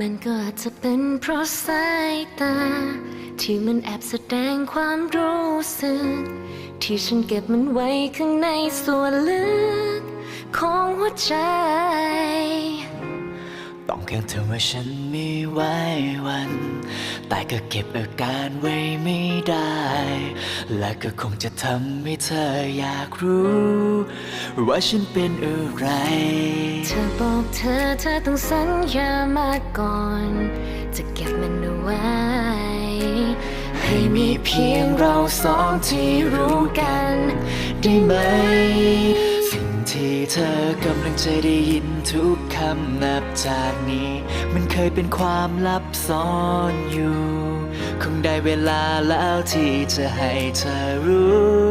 มันก็อาจจะเป็นเพราะสายตา ที่มันแอบแสดงความรู้สึก ที่ฉันเก็บมันไว้ข้างในส่วนลึก ของหัวใจ ต้องแค่เธอว่าฉันมีไว้วัน แต่ก็เก็บอาการไว้ไม่ได้ และก็คงจะทำให้เธออยากรู้ ว่าฉันเป็นอะไร เธอบอกเธอเธอต้องสัญญามาก่อน จะเก็บมันเอาไว้ ให้มีเพียงเราสองที่รู้กัน ได้ไหม สิ่งที่เธอกำลังจะได้ยินทุกคำนับจากนี้ มัน เคยเป็นความลับซ่อนอยู่ คงได้เวลาแล้วที่จะให้เธอรู้